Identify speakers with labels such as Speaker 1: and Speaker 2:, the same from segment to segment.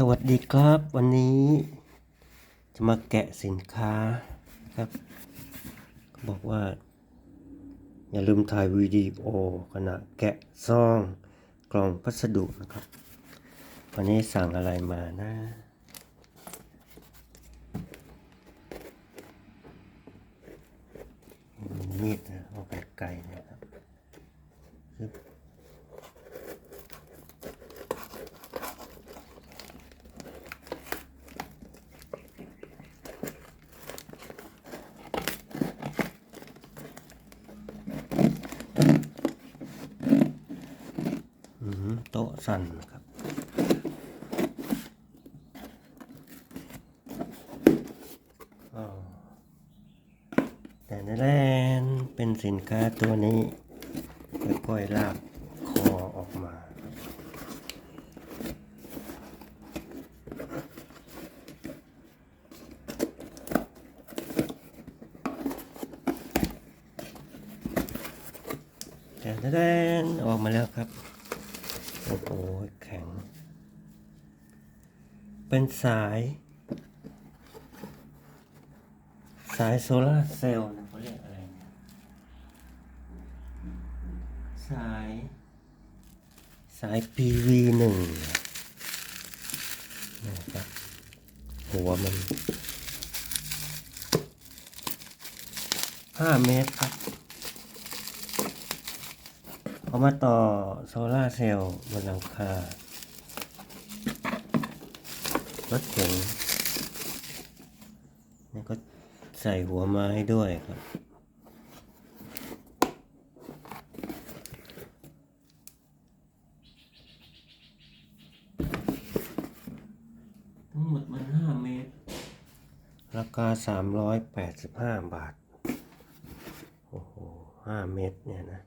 Speaker 1: สวัสดีครับวันนี้จะมาแกะสินค้าครับบอกว่า อย่าลืมถ่ายวิดีโอขณะแกะซองกล่องพัสดุนะครับ วันนี้สั่งอะไรมานะมีมีดนะเอาไปไกลนะครับซึบ อืม โต๊ะสั่นครับ แต่ในแรนเป็นสินค้าตัวนี้ค่อยๆลากคอออกมาแต่ในแรนออกมาแล้วครับ โอ้โหแข็ง เป็นสาย สายโซลาร์เซลล์นะเขาเรียกอะไรเนี่ยสาย สาย PV หนึ่งนะครับหัวมันห้าเมตรครับ เอามาต่อโซลาเซลล์บนหลังคารถเก๋งนี่ก็ใส่หัวไม้ด้วยครับทั้งหมดมันห้าเมตร ราคาสามร้อยแปดสิบห้าบาท โอ้โหห้าเมตรเนี่ยนะ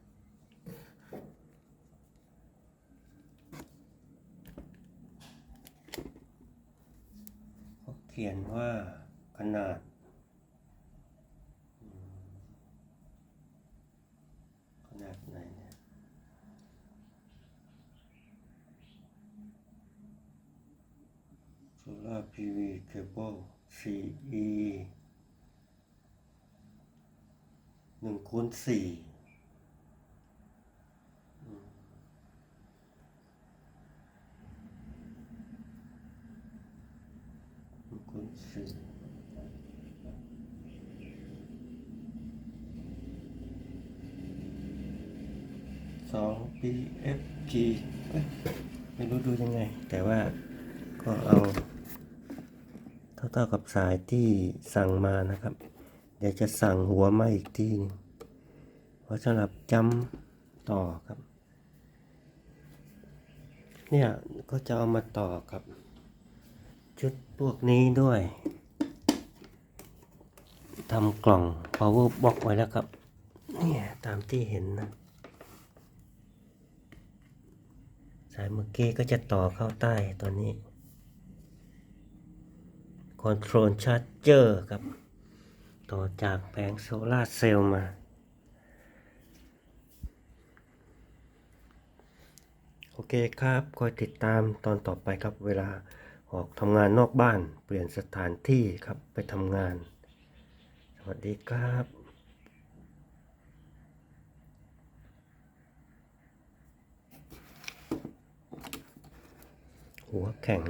Speaker 1: เขียนว่าขนาด ขนาดไหนเนี่ยโซล่าพีวีเคเบิล CE หนึ่งคูณสี่อืมหนึ่งคูณ สอง PFG เอ้ยไม่รู้ดูยังไง แต่ว่าก็เอาเท่าๆกับสายที่สั่งมานะครับ เดี๋ยวจะสั่งหัวมาอีกทีหนึงเพราะสำหรับจำต่อครับ เนี่ยก็จะเอามาต่อกับ ชุดพวกนี้ด้วยทำกล่อง power box ไว้แล้วครับเนี่ยตามที่เห็นนะ สายเมื่อกี้ก็จะต่อเข้าใต้ตัวนี้ Control Charger ครับ ต่อจากแผงโซลาเซลล์มาโอเคครับ คอยติดตามตอนต่อไปครับเวลา ออกทำงานนอกบ้าน เปลี่ยนสถานที่ครับไปทำงาน สวัสดีครับหัวแข็ง